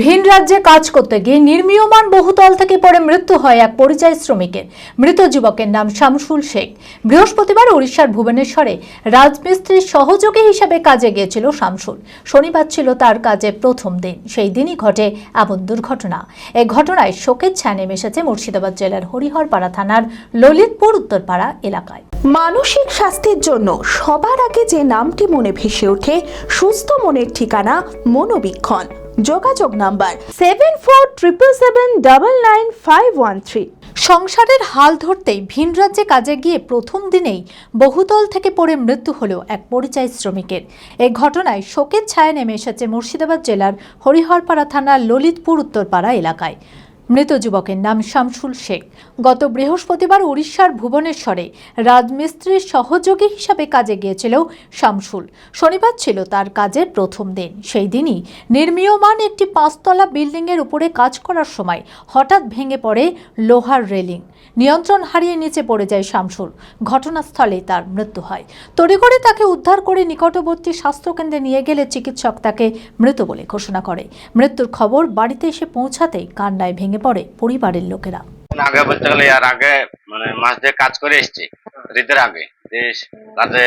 ভিন রাজ্যে কাজ করতে গিয়ে নির্মীয়মান বহুতল থেকে পড়ে মৃত্যু হয় এক পরিযায়ী শ্রমিকের। মৃত যুবকের নাম শামসুল শেখ। বৃহস্পতিবার উড়িষ্যার ভুবনেশ্বরে রাজমিস্ত্রির সহযোগী হিসেবে কাজে গিয়েছিল শামসুল। শনিবার ছিল তার কাজে প্রথম দিন। সেই দিনই ঘটে এমন দুর্ঘটনা। এই ঘটনায় শোকের ছায়া নেমে এসেছে মুর্শিদাবাদ জেলার হরিহরপাড়া থানার ললিতপুর উত্তরপাড়া এলাকায়। মানসিক স্বাস্থ্যের জন্য সবার আগে যে নামটি মনে ভেসে ওঠে, সুস্থ মনের ঠিকানা মনোবীক্ষণ। যোগাযোগ number seven four triple seven double nine five one three সংসারের হাল ধরতেই ভিন রাজ্যে কাজে গিয়ে প্রথম দিনেই বহুতল থেকে পড়ে মৃত্যু হলো এক পরিচয় শ্রমিকের। এ ঘটনায় শোকের ছায়া নেমে এসেছে মুর্শিদাবাদ জেলার হরিহরপাড়া থানার ললিতপুর উত্তরপাড়া এলাকায়। মৃত যুবকের নাম শামসুল শেখ। গত বৃহস্পতিবার উড়িষ্যার ভুবনেশ্বরে রাজমিস্ত্রির সহযোগী হিসাবে কাজে গিয়েছিল শামসুল। শনিবার ছিল তার কাজের প্রথম দিন। সেই দিনই নির্মীয়মান একটি পাঁচতলা বিল্ডিংয়ের উপরে কাজ করার সময় হঠাৎ ভেঙে পড়ে লোহার রেলিং। নিয়ন্ত্রণ হারিয়ে নিচে পড়ে যায় শামসুল। ঘটনাস্থলে তার মৃত্যু হয়। তড়িঘড়ি তাকে উদ্ধার করে নিকটবর্তী স্বাস্থ্যকেন্দ্রে নিয়ে গেলে চিকিৎসক তাকে মৃত বলে ঘোষণা করে। মৃত্যুর খবর বাড়িতে এসে পৌঁছাতেই কান্নায় ভেঙে পড়ে পরিবারের লোকেরা। আগে বলতে গেলে আর আগে মানে মাস দিয়ে কাজ করে এসছি, ঈদের আগে। কাজে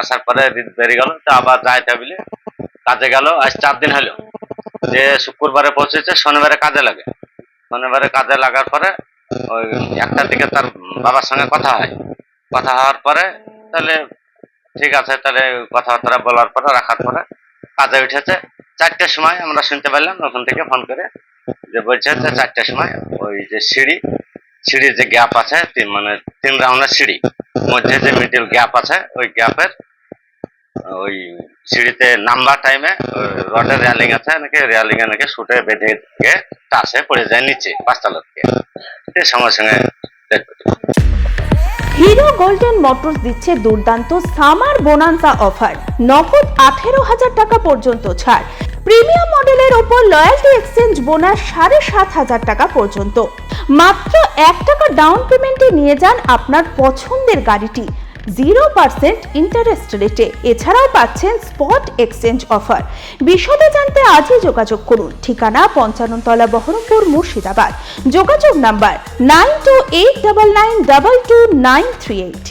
আসার পরে ঈদ বেরিয়ে গেল, তো আবার যাইতে বলে কাজে গেল, আজ চার দিন হলো। যে শুক্রবারে পৌঁছেছে, শনিবারে কাজে লাগে। শনিবারে কাজে লাগার পরে ওই একটার দিকে তার বাবার সঙ্গে কথা হয়। কথা হওয়ার পরে তাহলে ঠিক আছে, তাহলে কথাবার্তা বলার পরে, রাখার পরে কাজে উঠেছে। চারটের সময় আমরা শুনতে পারলাম, ওখান থেকে ফোন করে যে বলছে যে চারটের সময় ওই যে সিঁড়ি, সিঁড়ির যে গ্যাপ আছে মানে তিন রাউন্ডের সিঁড়ি, মধ্যে যে মিডিল গ্যাপ আছে, ওই গ্যাপের ওই সিঁড়িতে নাম্বার টাইমে রডের রেলিং আছে, নাকি রেলিং এ নাকি শুটে বেঁধে গিয়ে টাসে পড়ে যায় নিচে পাঁচতলা থেকে সঙ্গে সঙ্গে হিরো গোল্ডেন মোটরস দিচ্ছে দুর্দান্ত সামার বোনান্সা অফার। নগদ আঠেরো হাজার টাকা পর্যন্ত ছাড়। প্রিমিয়াম মডেলের ওপর লয়্যালটি এক্সচেঞ্জ বোনাস সাড়ে সাত হাজার টাকা পর্যন্ত। মাত্র এক টাকা ডাউন পেমেন্টে নিয়ে যান আপনার পছন্দের গাড়িটি। জিরো পার্সেন্ট ইন্টারেস্ট রেটে এছাড়াও পাচ্ছেন স্পট এক্সচেঞ্জ অফার বিশদে জানতে আজই যোগাযোগ করুন। ঠিকানা পঞ্চান্নতলা বহরমপুর মুর্শিদাবাদ। যোগাযোগ number nine two eight double nine double two nine three eight